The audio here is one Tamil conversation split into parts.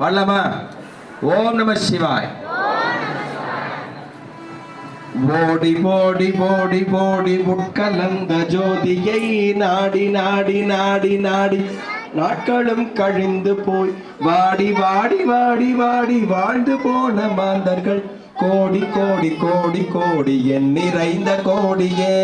வரலாமா ஓம் நம சிவாய். ஓடி போடி போடி போடி முட்கலந்த ஜோதியை நாடி நாடி நாடி நாடி. நாட்களும் கழிந்து போய் வாடி வாடி வாடி வாடி வாழ்ந்து போன மாந்தர்கள். கோடி கோடி கோடி கோடி என் நிறைந்த கோடியே.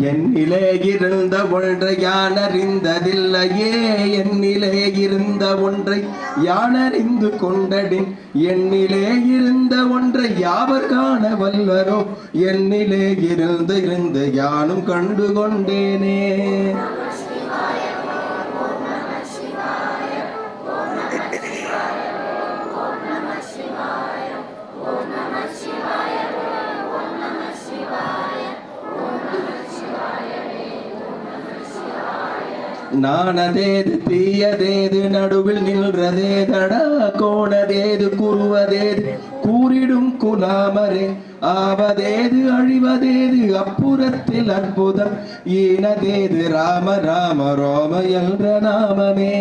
என்னிலே இருந்த ஒன்றை யான் அறிந்ததில்லையே என்னிலே இருந்த ஒன்றை யான் அறிந்து கொண்டடின் என்னிலே இருந்த ஒன்றை யாவர் காண வல்லரோ. என்னிலே இருந்து இருந்து யானும் கண்டு கொண்டேனே நானதேது தீயதேது நடுவில் நின்றதே தடா கோணதேது குருவதேது கூறிடும் குலாமரே ஆவதேது அழிவதேது அப்புறத்தில் அற்புதம் ஈனதேது ராம ராம ரோம என்ற நாமமே.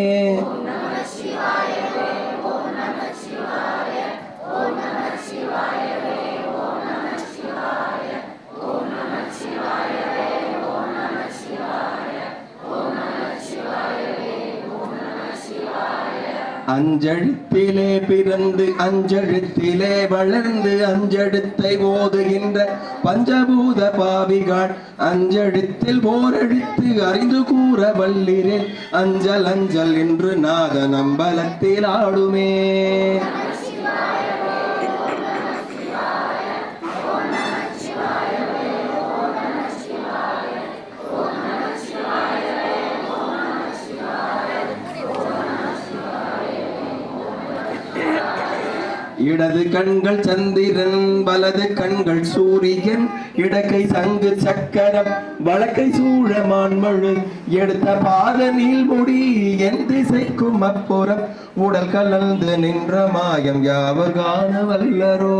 அஞ்செழுத்திலே பிறந்து அஞ்செழுத்திலே வளர்ந்து அஞ்செழுத்தை ஓதுகின்ற பஞ்சபூத பாவிகள். அஞ்செழுத்தில் போரெழுத்து அறிந்து கூற வல்லிரேன் அஞ்சல் அஞ்சல் என்று நாத நம்பலத்தில் ஆடுமே. இடது கண்கள் சந்திரன் வலது கண்கள் சூரியன் இடக்கை சங்கு சக்கரம் வழக்கை சூழ மான்மழு எடுத்த பாத நீள்முடி என் திசைக்கும் அப்புறம் உடல் கலந்து நின்ற மாயம் யாவர் காண வல்லரோ.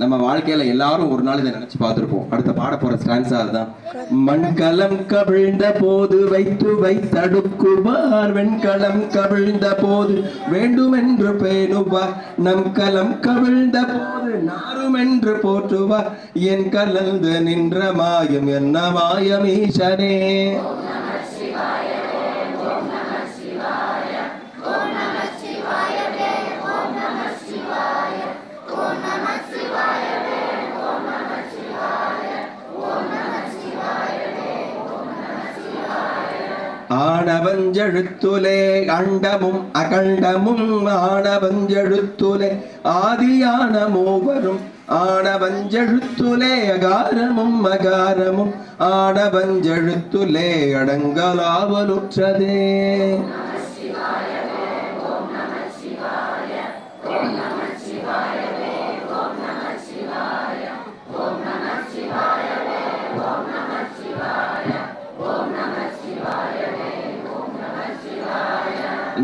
நம்ம வாழ்க்கையில எல்லாரும் ஒரு நாள் இதை நினைச்சு பார்த்துருப்போம். அடுத்த பாட போற ஸ்டான்ஸ் அதுதான் மண்கலம் கவிழ்ந்த போது வைத்து வைத்தடுக்குவார் வெண்கலம் கவிழ்ந்த போது வேண்டுமென்று பேணுவார் நம் கலம் கவிழ்ந்த போது நாரும் என்று போற்றுவார் என் கலந்து நின்ற மாயம் என்ன மாயம் ஈசனே ஆணவஞ்செழுத்துலே அண்டமும் அகண்டமும் ஆணவஞ்செழுத்துலே ஆதியான மூவரும் ஆணவஞ்செழுத்துலே அகாரமும் அகாரமும் ஆணவஞ்செழுத்துலே அடங்கலாவலுற்றதே.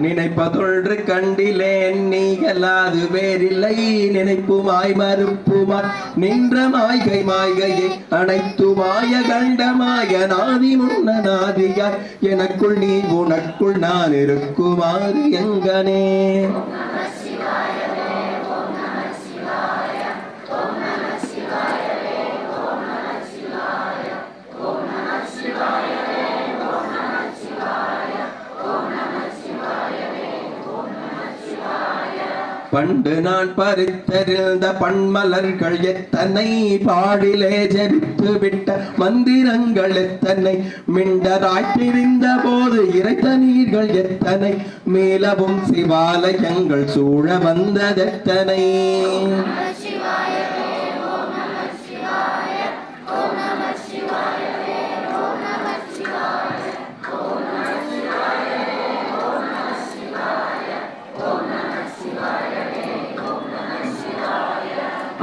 நினைப்பதொன்று கண்டிலேன் நீகலாது வேறில்லை நினைப்புமாய் மறுப்புமாய் நின்ற மாய்கை மாய்கையை அனைத்து மாய கண்டமாய நாதி முன்ன நாதியாய் எனக்குள் நீ உனக்குள் நான் இருக்குமாறு எங்கனே. பண்டு நான் பறித்தறிந்த பண்மலர்கள் எத்தனை பாடிலே ஜெபித்து விட்ட மந்திரங்கள் எத்தனை? மிண்டராய்த்திருந்த போது இறைத்த நீர்கள் எத்தனை? மேலவும் சிவாலயங்கள் சூழ வந்ததெத்தனை?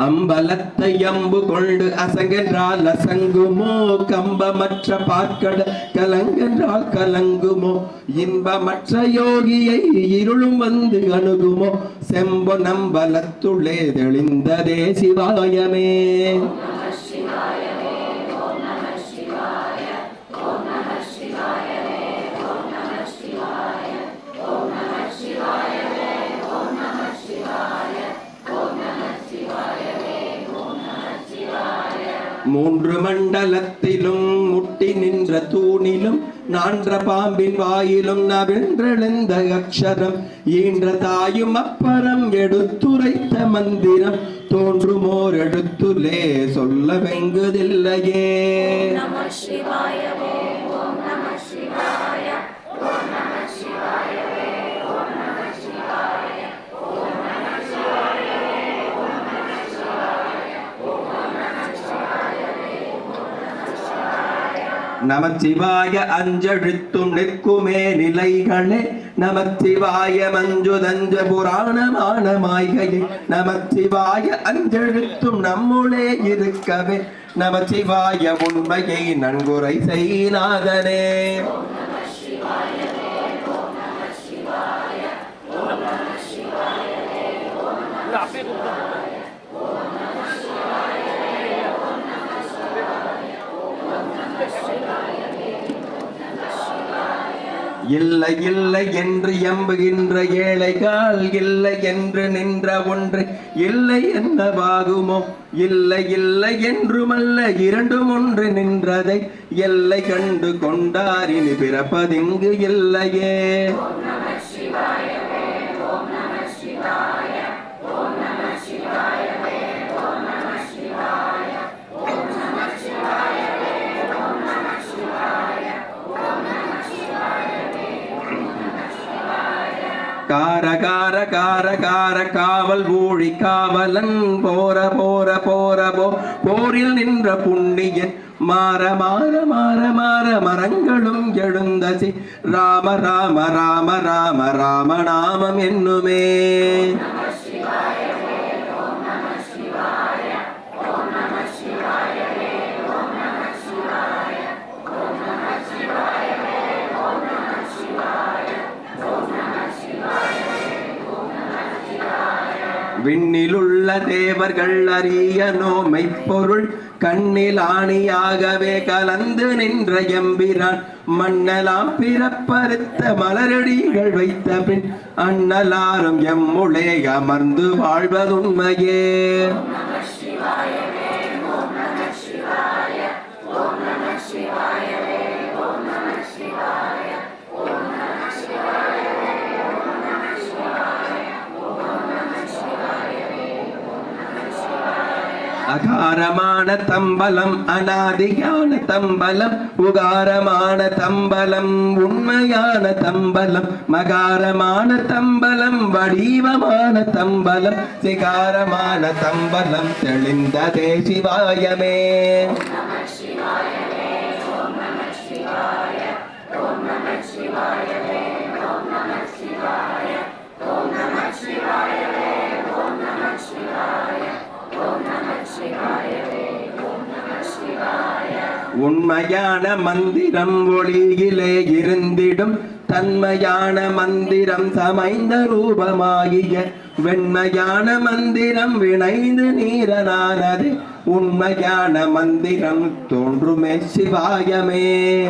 அம்பலத்தை அம்பு கொண்டு அசங்கென்றால் அசங்குமோ? கம்பமற்ற பார்க்கட கலங்கென்றால் கலங்குமோ? இன்பமற்ற யோகியை இருளும் வந்து அணுகுமோ? செம்பு நம்பலத்துள்ளே தெளிந்ததே சிவாயமே. மூன்று மண்டலத்திலும் முட்டி நின்ற தூணிலும் நான்ற பாம்பின் வாயிலும் நவின்றெழுந்த அக்ஷரம் ஈன்ற தாயும் அப்பறம் எடுத்துரைத்த மந்திரம் தோன்றுமோர் எடுத்துலே சொல்ல வெங்குதில்லையே. நமச்சிவாய அஞ்செழுத்தும் நிற்குமே நிலைகளே. நமச்சிவாய மஞ்சுதஞ்ச புராணமான மாய்கையே நமச்சிவாய அஞ்செழுத்தும் நம்முளே இருக்கவே. நமச்சிவாய உண்மையை நன்குரை செய்நாதனே. இல்லை இல்லை என்று எம்புகின்ற ஏழைகால் இல்லை என்று நின்ற ஒன்று இல்லை என்னவாகுமோ? இல்லை இல்லை என்றுமல்ல இரண்டும் ஒன்று நின்றதை எல்லை கண்டு கொண்டாரினி பிறப்பதிங்கு இல்லையே. கார கார கார கார காவல் ஊழி காவலன் போற போற போற போ போரில் நின்ற புண்ணியன். மாற மாற மாற மாற மரங்களும் எழுந்தசி ராம ராம ராம ராம ராம நாமம் என்னுமே. விண்ணிலுள்ள தேவர்கள் அறிய நோமை பொருள் கண்ணில் ஆணியாகவே கலந்து நின்ற எம்பிரான். மண்ணலாம் பிறப்பறுத்த மலரடிகள் வைத்த பின் அண்ணலாரும் எம்முளே அமர்ந்து வாழ்வதுண்மையே. அகாரமான தம்பலம் அனாதியான தம்பலம் உகாரமான தம்பலம் உண்மையான தம்பலம் மகாரமான தம்பலம் வடிவமான தம்பலம் சிகாரமான தம்பலம் தெளிந்ததே சிவாயமே. உண்மையான மந்திரம் ஒளியிலே இருந்திடும். தன்மையான மந்திரம் சமைந்த ரூபமாகிய வெண்மையான மந்திரம் வினைந்து நீரனானது. உண்மையான மந்திரம் தோன்றுமே சிவாயமே.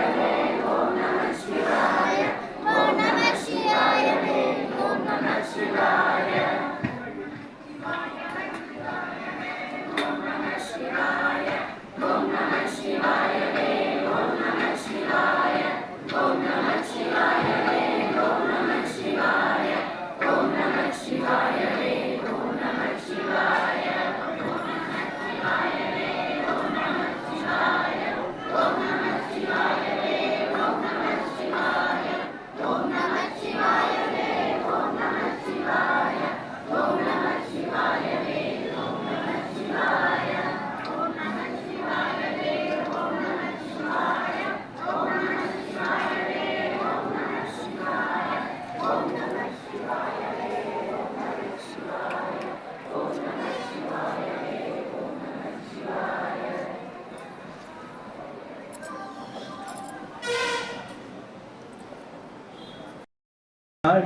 அருளாளாய்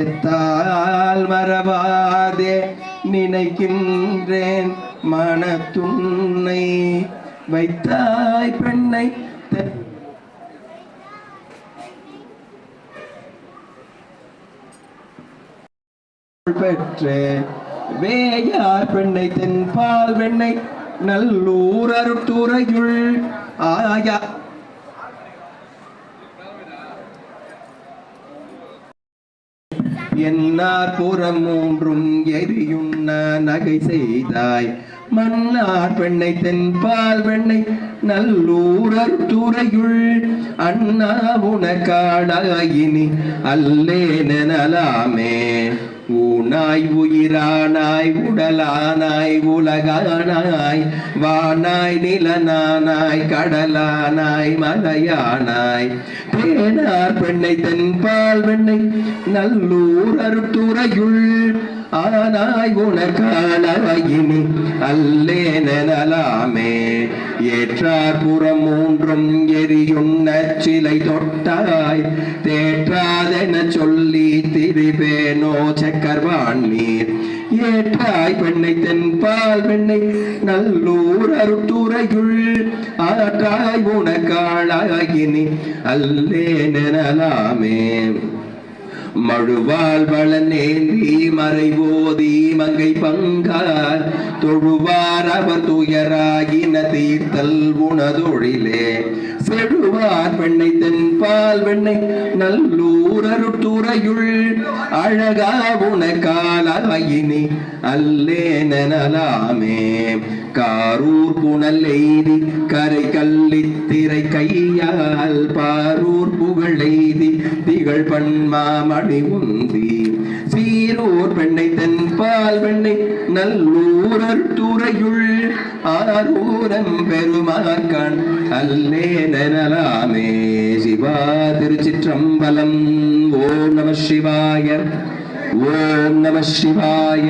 எத்தால் மறவாதே நினைக்கின்றேன் மனத்துன்னை. வைத்தாய் பெண்ணை பெற்று. வேயார் பெண்ணை தென்பால் வெண்ணை நல்லூர் அருட்டுரையுள் ஆயா. என்னார் புறம் மூன்றும் எரியுண்ண நகை செய்தாய். மன்னார் பெண்ணை தென்பால் பெண்ணை நல்லூரர் துறையுள் அண்ணா உனக்காடாயினி. அல்லேனலாமே ஊனாய் உயிரானாய் உடலானாய் உலகானாய் வானாய் நிலனானாய் கடலானாய் மலையானாய். பேனார் பெண்ணை தென்பால் வெண்ணை நல்லூர் அருத்துறையுள் ஆனாய் உனக்காலாயினி அல்லேனலாமே ஏற்றார் புறம் மூன்றும் எரியுண்ண சிலை தொட்டாய். தேற்றாதென சொல்லி திரிபேனோ சக்கர்வான் நீர். ஏற்றாய் பெண்ணை தென்பால் பெண்ணை நல்லூர் அருட்டுறையுள் ஆற்றாய் உனக்காளாகினி அல்லேனலாமே மழுவாள் வளநேந்தி மறைவோதி மங்கை பங்கார் தொழுவார் அவர் துயராகின தீர்த்தல் உணதொழிலே செழுவார் பெண்ணை தென்பால் வெண்ணை நல்லூர் அருட்டுறையுள் அழகா உனக்காலாயினி அல்லேனலாமே காரூர் புனல் எய்தி கரை கல்லி திரை கையால் பாரூர் புகழ் எய்தி திகழ் பண்மாமணி உந்தி. சீரூர் பெண்ணை தென்பால் பெண்ணை நல்லூரர் துறையுள் ஆரூரம் பெருமாக்கண் அல்லேனலாமே. சிவா திருச்சிற்றம்பலம் ஓம் நம சிவாய ஓம் நம சிவாய.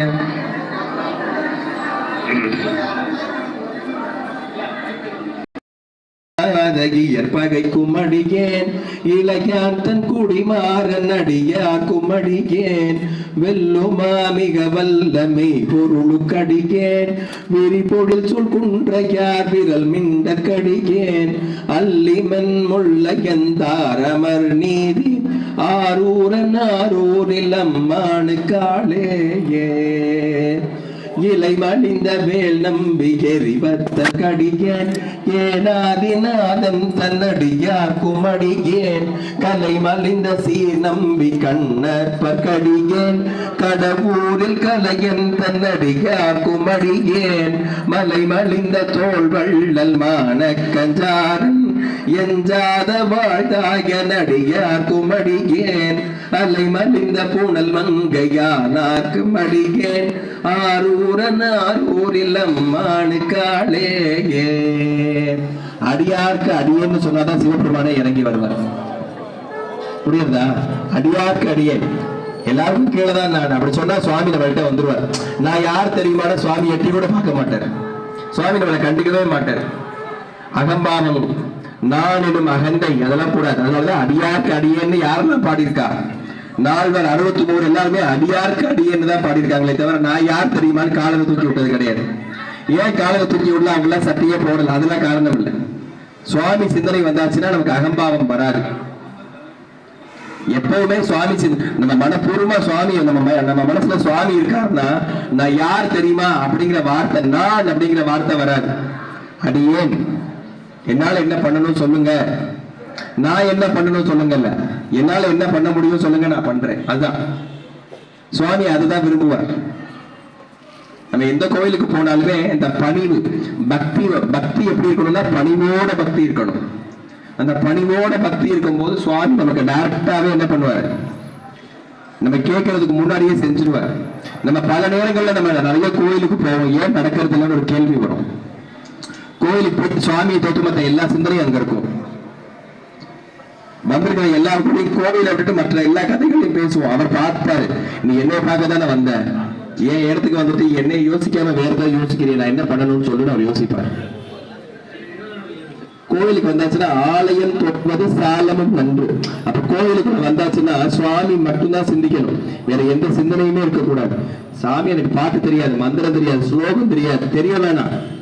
பகைக்கும் அடியேன் இளையான் தன் குடிமாறன் அடியாக்கும் அடியேன் வெல்லுமா மிக வல்லமை பொருளுக்கடியேன் விரி பொழில் சொல் குன்றையார் விரல் மிண்ட கடியேன். அல்லிமன் முள்ளையந்தாரமர் நீதி. ஆரூரன் ஆரூரில் அம்மானு காளேயே. இலை மடிந்த வேல் நம்பி எரிவத்த கடியேன் ஏனாதிநாதன் தன்னடியார் குமடியேன் கலை மலிந்த சீர் நம்பி கண்ணற்ப கடியேன் கடவுரில் கலையன் தன்னடியார் குமடியேன் மலை மலிந்த தோல் வள்ளல் மான கஞ்சாரன். எஞ்சாத வாழ்தாய நடியார் குமடியேன். அலை மலிந்த பூனல் மங்கையானார்க்கு மடியேன் ஆரூரன் ஆரூரில் அம்மானு காளேயே அடியார்க்கு அடியேன்னு சொன்னாதான் சிவபெருமானே இறங்கி வருவார். புரியுதா? அடியார்க்கு அடியே எல்லாருக்கும் கீழே தான் நான். அப்படி சொன்னா சுவாமி நம்மள்கிட்ட வந்துருவார். நான் யார் தெரியுமான சுவாமி எட்டி கூட பார்க்க மாட்டார். சுவாமி நம்மளை கண்டுக்கவே மாட்டார். அகம்பாவம் நான் எனும் அகந்தை அதெல்லாம் கூடாது. அதனாலதான் அடியார்க்கு அடியேன்னு யாரெல்லாம் பாடியிருக்கா? நால்வர் அறுபத்தி மூணு எல்லாருமே அடியார்க்கு அடியேன்னு தான் பாடியிருக்காங்களே தவிர நான் யார் தெரியுமான்னு காலத்தை தூக்கி விட்டது கிடையாது. ஏன் காலத்தை தூக்கி விடல? அவங்களாம் சட்டையே போடல. அதெல்லாம் காரணம் இல்லை. சுவாமி சிந்தனை வந்தாச்சுன்னா நமக்கு அகம்பாவம் வராது. எப்பவுமே சுவாமி நம்ம மனப்பூர்வமா சுவாமி நம்ம நம்ம மனசுல சுவாமி இருக்காருன்னா நான் யார் தெரியுமா அப்படிங்கிற வார்த்தை நான் அப்படிங்கிற வார்த்தை வராது. அடியேன். என்னால என்ன பண்ணணும் சொல்லுங்க. நான் என்ன பண்ணணும் சொல்லுங்கல்ல. என்னால என்ன பண்ண முடியும் சொல்லுங்க நான் பண்றேன். அதுதான். சுவாமி அதுதான் விரும்புவார். நம்ம எந்த கோயிலுக்கு போனாலுமே இந்த பணிவு பக்தி பக்தி எப்படி இருக்கணும்னா பணிவோட பக்தி இருக்கணும். அந்த பணிவோட பக்தி இருக்கும்போது சுவாமி நமக்கு டைரக்டாவே என்ன பண்ணுவார்? நம்ம கேட்கறதுக்கு முன்னாடியே செஞ்சிருவார். நம்ம பல நேரங்கள்ல நம்ம நிறைய கோயிலுக்கு போவோம். ஏன் நடக்கிறது ஒரு கேள்வி வரும். கோயிலுக்கு போயிட்டு சுவாமியை தொட்டு மத்த எல்லா சிந்தனையும் அங்க இருக்கும். வந்திருக்கிற எல்லாருக்கும் கோவிலை விட்டுட்டு மற்ற எல்லா கதைகளையும் பேசுவோம். அவர் பார்த்தாரு. நீ என்னை பார்க்க தானே வந்த? என் இடத்துக்கு வந்துட்டு என்னை யோசிக்காம வேற ஏதாவது யோசிக்கிறீங்க? நான் என்ன பண்ணணும்னு சொல்லிட்டு அவர் யோசிப்பார். கோவிலுக்கு வந்தாச்சுன்னா ஆலயம் தொட்பது சாலமும் நன்று. அப்ப கோவிலுக்கு வந்தாச்சுன்னா சுவாமி மட்டும்தான் சிந்திக்கணும். வேற எந்த சிந்தனையுமே இருக்கக்கூடாது. சாமி எனக்கு பாட்டு தெரியாது மந்திரம் தெரியாது ஸ்லோகம் தெரியாது தெரிய வேணாம்.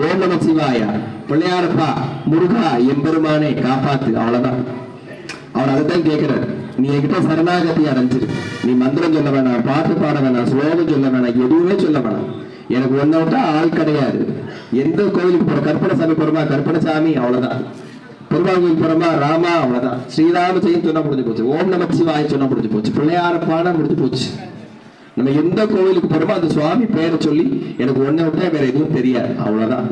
ஓம் நம சிவாயா பிள்ளையாரப்பா முருகா எம்பெருமானே காப்பாத்து அவ்வளவுதான். அவர் அதைத்தான் கேட்கிறார். நீ என்கிட்ட சரணாகதி அடைஞ்சிரு. நீ மந்திரம் சொல்ல வேணாம் பாட்டு பாட வேணாம் ஸ்லோகம் சொல்ல வேணாம் எதுவுமே சொல்ல வேணாம். எனக்கு ஒன்ன விட்டா ஆள் கிடையாது. எந்த கோயிலுக்கு போற கற்பனை சாமி போறோமா கற்பனை சாமி அவ்வளவுதான். பெருமாள் கோயில் போறோமா ராமா அவ்வளவுதான். ஸ்ரீராம செய்யும் சொன்னா முடிஞ்சு போச்சு. ஓம் நம சிவாய் சொன்னா முடிஞ்சு போச்சு. பிள்ளையாரப்பான முடிஞ்சு போச்சு. நம்ம எந்த கோவிலுக்கு போறோமோ அந்த சுவாமி பேரை சொல்லி எனக்கு ஒன்ன விட்டா வேற எதுவும் தெரியாது. அவ்வளவுதான்.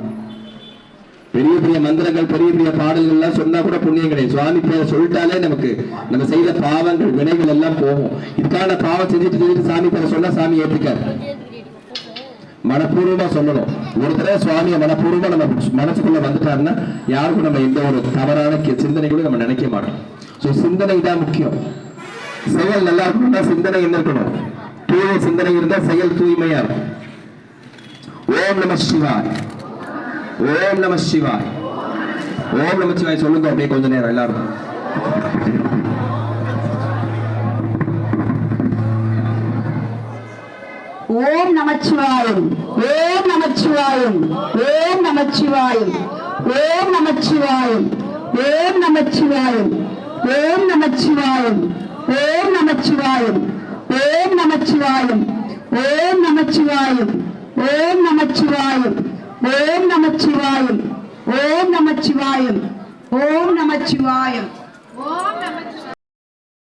பெரிய பெரிய மந்திரங்கள் பெரிய பெரிய பாடல்கள் எல்லாம் சொன்னா கூட புண்ணியம் கிடையாது. சுவாமி பேரை சொல்லிட்டாலே நமக்கு நம்ம செய்த பாவங்கள் வினைகள் எல்லாம் போகும். இதுக்கான பாவம் செஞ்சுட்டு செஞ்சுட்டு சாமி பேரை சொன்னா சாமி ஏற்றுக்காரு மனப்பூர்வமா சொல்லணும். ஒரு தடவை சுவாமியை மனப்பூர்வமா நம்ம மனசுக்குள்ள வந்துட்டாருன்னா யாருக்கும் நம்ம எந்த ஒரு தவறான சிந்தனைகளும் நம்ம நினைக்க மாட்டோம். ஸோ சிந்தனை தான் முக்கியம். செயல் நல்லா இருக்கணும்னா சிந்தனை என்ன இருக்கணும்? தூய சிந்தனை இருந்தா செயல் தூய்மையா இருக்கும் ஓம் நம சிவாய் ஓம் நம சிவாய் ஓம் நம சிவாய் சொல்லுங்க அப்படியே கொஞ்ச நேரம் எல்லாரும் ஓம் நமச்சிவாயம் ஓம் நமச்சிவாயம் ஓம் நமச்சிவாயம் ஓம் நமச்சிவாயம் ஓம் நமச்சிவாயம் ஓம் நமச்சிவாயம் ஓம் நமச்சிவாயம் ஓம் நமச்சிவாயம். ஓம் நமச்சிவாயம். ஓம் நமச்சிவாயம். ஓம் நமச்சிவாயம். ஓம் நமச்சிவாயம். ஓம் நமச்சிவாயம். ஓம்